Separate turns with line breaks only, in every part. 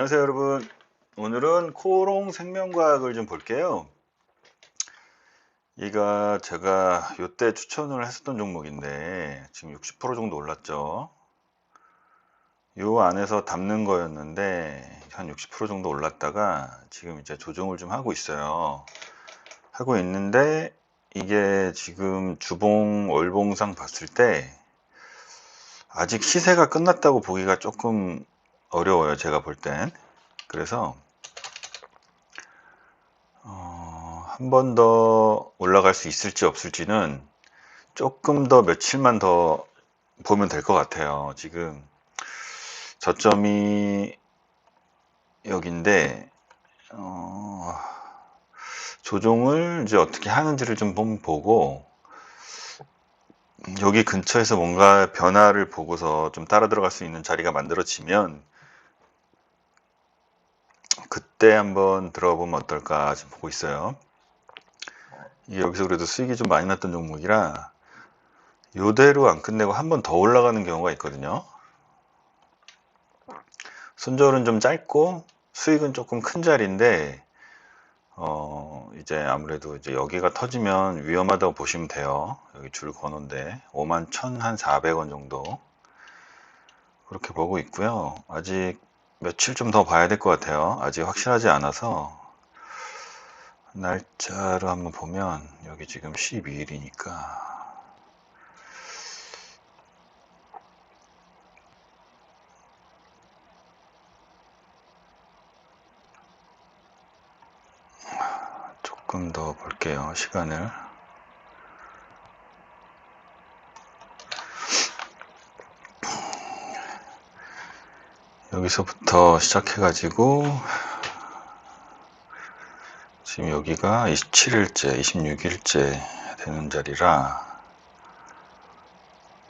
안녕하세요 여러분. 오늘은 코롱 생명과학을 좀 볼게요. 이가 제가 요때 추천을 했었던 종목인데 지금 60% 정도 올랐죠. 요 안에서 담는 거였는데 한 60% 정도 올랐다가 지금 이제 조정을 좀 하고 있어요. 하고 있는데 이게 지금 주봉 월봉상 봤을 때 아직 시세가 끝났다고 보기가 조금 어려워요 제가 볼 땐. 그래서 어, 한 번 더 올라갈 수 있을지 없을지는 조금 더 며칠만 더 보면 될 것 같아요. 지금 저점이 여긴데 어, 조종을 이제 어떻게 하는지를 좀 본- 보고 여기 근처에서 뭔가 변화를 보고서 좀 따라 들어갈 수 있는 자리가 만들어지면 그때 한번 들어보면 어떨까 지금 보고 있어요. 여기서 그래도 수익이 좀 많이 났던 종목이라 요대로 안 끝내고 한 번 더 올라가는 경우가 있거든요. 손절은 좀 짧고 수익은 조금 큰 자리인데 어 이제 아무래도 이제 여기가 터지면 위험하다고 보시면 돼요. 여기 줄 건호인데 5만 1,400원 정도 그렇게 보고 있고요. 아직 며칠 좀 더 봐야 될 것 같아요. 아직 확실하지 않아서 날짜로 한번 보면 여기 지금 12일이니까 조금 더 볼게요. 시간을 여기서부터 시작해가지고 지금 여기가 27일째, 26일째 되는 자리라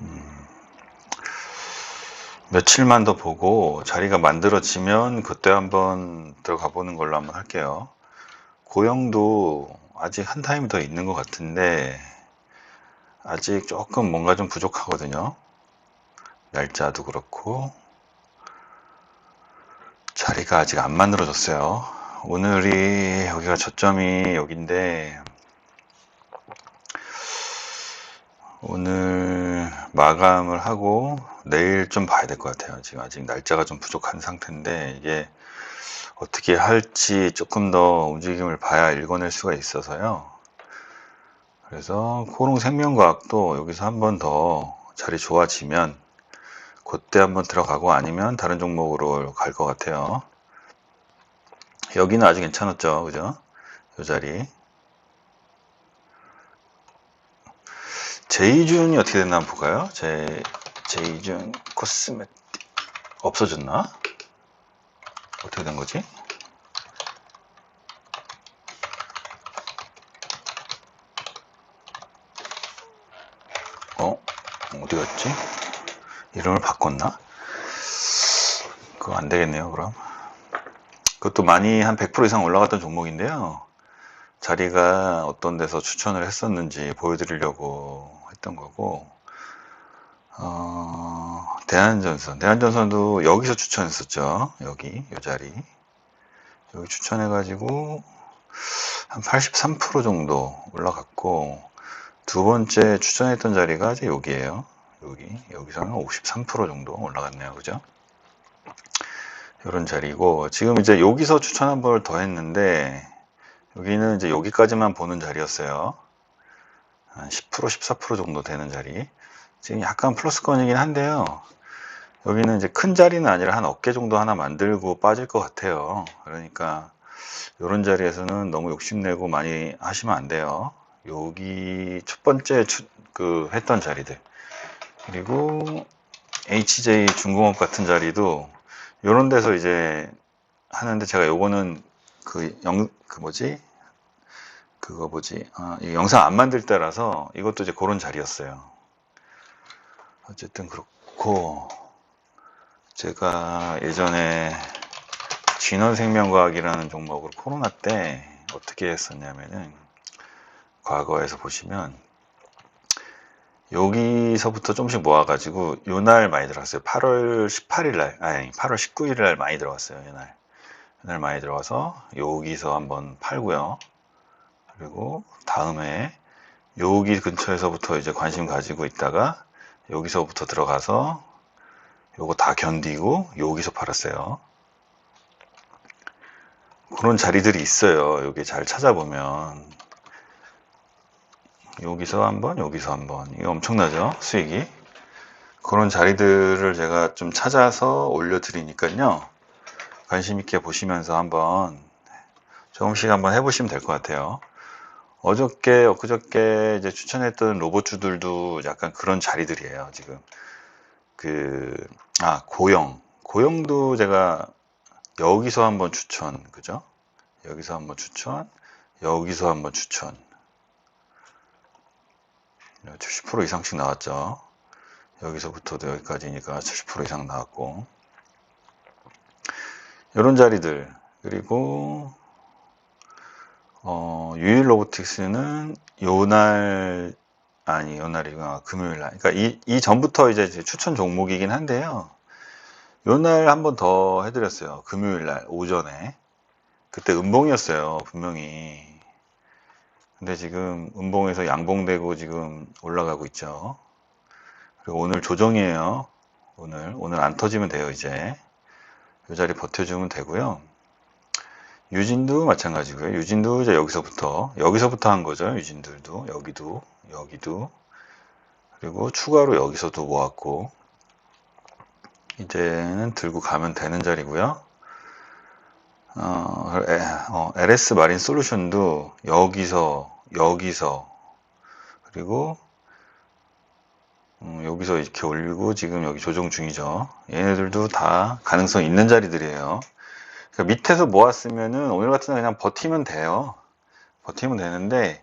음, 며칠만 더 보고 자리가 만들어지면 그때 한번 들어가 보는 걸로 한번 할게요. 고영도 아직 한 타임 더 있는 것 같은데 아직 조금 뭔가 좀 부족하거든요. 날짜도 그렇고 자리가 아직 안 만들어졌어요. 오늘이 여기가 저점이 여긴데 오늘 마감을 하고 내일 좀 봐야 될 것 같아요. 지금 아직 날짜가 좀 부족한 상태인데 이게 어떻게 할지 조금 더 움직임을 봐야 읽어낼 수가 있어서요. 그래서 코롱 생명과학도 여기서 한 번 더 자리 좋아지면 그때 한번 들어가고 아니면 다른 종목으로 갈 것 같아요. 여기는 아주 괜찮았죠. 그죠? 이 자리. 제이준이 어떻게 됐나 한번 볼까요? 제, 제이준 코스메틱 없어졌나? 어떻게 된 거지? 어? 어디 갔지? 이름을 바꿨나? 그거 안 되겠네요, 그럼. 그것도 많이 한 100% 이상 올라갔던 종목인데요. 자리가 어떤 데서 추천을 했었는지 보여드리려고 했던 거고, 어, 대한전선. 대한전선도 여기서 추천했었죠. 여기, 이 자리. 여기 추천해가지고, 한 83% 정도 올라갔고, 두 번째 추천했던 자리가 이제 여기에요. 여기, 여기서는 53% 정도 올라갔네요. 그죠? 이런 자리고, 지금 이제 여기서 추천 한번더 했는데, 여기는 이제 여기까지만 보는 자리였어요. 한 10%, 14% 정도 되는 자리. 지금 약간 플러스권이긴 한데요. 여기는 이제 큰 자리는 아니라 한 어깨 정도 하나 만들고 빠질 것 같아요. 그러니까 이런 자리에서는 너무 욕심내고 많이 하시면 안 돼요. 여기 첫 번째 추- 그 했던 자리들 그리고 HJ 중공업 같은 자리도 이런 데서 이제 하는데 제가 요거는 그 영 그 뭐지 그거 뭐지 아, 이 영상 안 만들 때라서 이것도 이제 그런 자리였어요. 어쨌든 그렇고 제가 예전에 진원생명과학이라는 종목으로 코로나 때 어떻게 했었냐면은 과거에서 보시면 여기서부터 조금씩 모아가지고 요날 많이 들어갔어요. 8월 18일 날, 아니 8월 19일 날 많이 들어갔어요. 이날. 이날 많이 들어가서 여기서 한번 팔고요. 그리고 다음에 여기 근처에서부터 이제 관심 가지고 있다가 여기서부터 들어가서 요거 다 견디고 여기서 팔았어요. 그런 자리들이 있어요. 여기 잘 찾아보면 여기서 한번 여기서 한번. 이거 엄청나죠? 수익이? 그런 자리들을 제가 좀 찾아서 올려 드리니까요. 관심 있게 보시면서 한번 조금씩 한번 해보시면 될 것 같아요. 어저께 엊그저께 이제 추천했던 로봇주들도 약간 그런 자리들이에요 지금. 그 아 고영. 고영도 제가 여기서 한번 추천 그죠? 여기서 한번 추천 여기서 한번 추천 70% 이상씩 나왔죠. 여기서부터도 여기까지니까 70% 이상 나왔고. 이런 자리들. 그리고 어, 유일 로보틱스는 요날 아니 요날이가 금요일 날. 그러니까 이, 이 전부터 이제 추천 종목이긴 한데요. 요날 한 번 더 해드렸어요. 금요일 날 오전에. 그때 음봉이었어요 분명히 근데 지금 음봉에서 양봉되고 지금 올라가고 있죠. 그리고 오늘 조정이에요. 오늘 오늘 안 터지면 돼요 이제 이 자리 버텨주면 되고요. 유진도 마찬가지고요. 유진도 이제 여기서부터 여기서부터 한 거죠. 유진들도 여기도 여기도 그리고 추가로 여기서도 모았고 이제는 들고 가면 되는 자리고요. 어, 어, LS 마린 솔루션도 여기서 여기서 그리고 음, 여기서 이렇게 올리고 지금 여기 조정 중이죠. 얘네들도 다 가능성 있는 자리들이에요. 그러니까 밑에서 모았으면은 오늘 같은 날 그냥 버티면 돼요. 버티면 되는데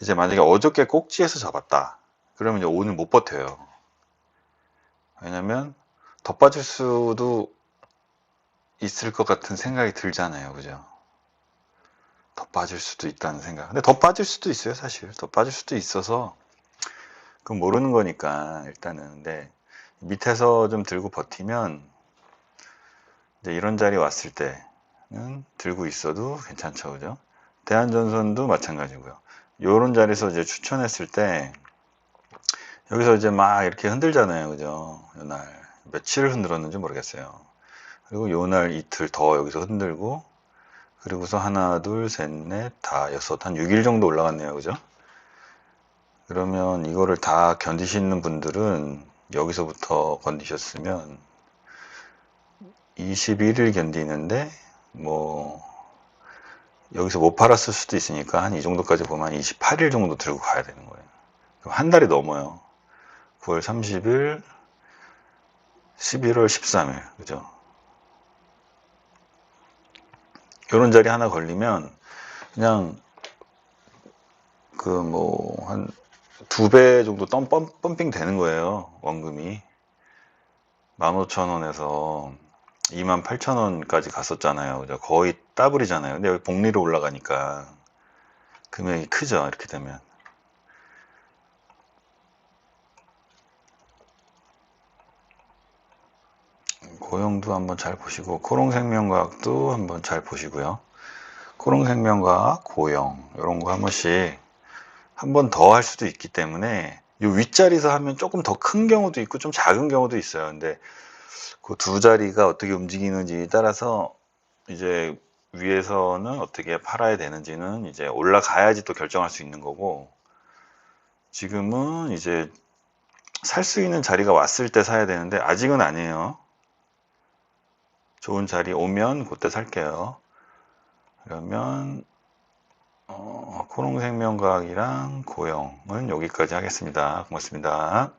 이제 만약에 어저께 꼭지에서 잡았다. 그러면 이제 오늘 못 버텨요. 왜냐면 더 빠질 수도 있을 것 같은 생각이 들잖아요. 그죠? 더 빠질 수도 있다는 생각. 근데 더 빠질 수도 있어요, 사실. 더 빠질 수도 있어서. 그건 모르는 거니까, 일단은. 근데 밑에서 좀 들고 버티면, 이제 이런 자리 왔을 때는 들고 있어도 괜찮죠. 그죠? 대한전선도 마찬가지고요. 요런 자리에서 이제 추천했을 때, 여기서 이제 막 이렇게 흔들잖아요. 그죠? 이날. 며칠을 흔들었는지 모르겠어요. 그리고 요 날 이틀 더 여기서 흔들고 그리고서 하나 둘셋넷다 여섯 한 6일 정도 올라갔네요. 그죠? 그러면 이거를 다 견디시는 분들은 여기서부터 건디셨으면 21일 견디는데 뭐 여기서 못 팔았을 수도 있으니까 한 이 정도까지 보면 28일 정도 들고 가야 되는 거예요. 한 달이 넘어요. 9월 30일 11월 13일. 그죠 이런 자리 하나 걸리면 그냥 그 뭐 한 두 배 정도 덤, 펌핑 되는 거예요 원금이. 15,000원에서 28,000원까지 갔었잖아요? 거의 더블이잖아요. 근데 여기 복리로 올라가니까 금액이 크죠 이렇게 되면 고용도 한번 잘 보시고 코롱생명과학도 한번 잘 보시고요. 코롱생명과학, 고용 이런 거 한 번씩 한 번 더 할 수도 있기 때문에 이 윗자리에서 하면 조금 더 큰 경우도 있고 좀 작은 경우도 있어요. 근데 그 두 자리가 어떻게 움직이는지 따라서 이제 위에서는 어떻게 팔아야 되는지는 이제 올라가야지 또 결정할 수 있는 거고 지금은 이제 살 수 있는 자리가 왔을 때 사야 되는데 아직은 아니에요. 좋은 자리 오면 그때 살게요. 그러면 어, 코롱생명과학이랑 고용은 여기까지 하겠습니다. 고맙습니다.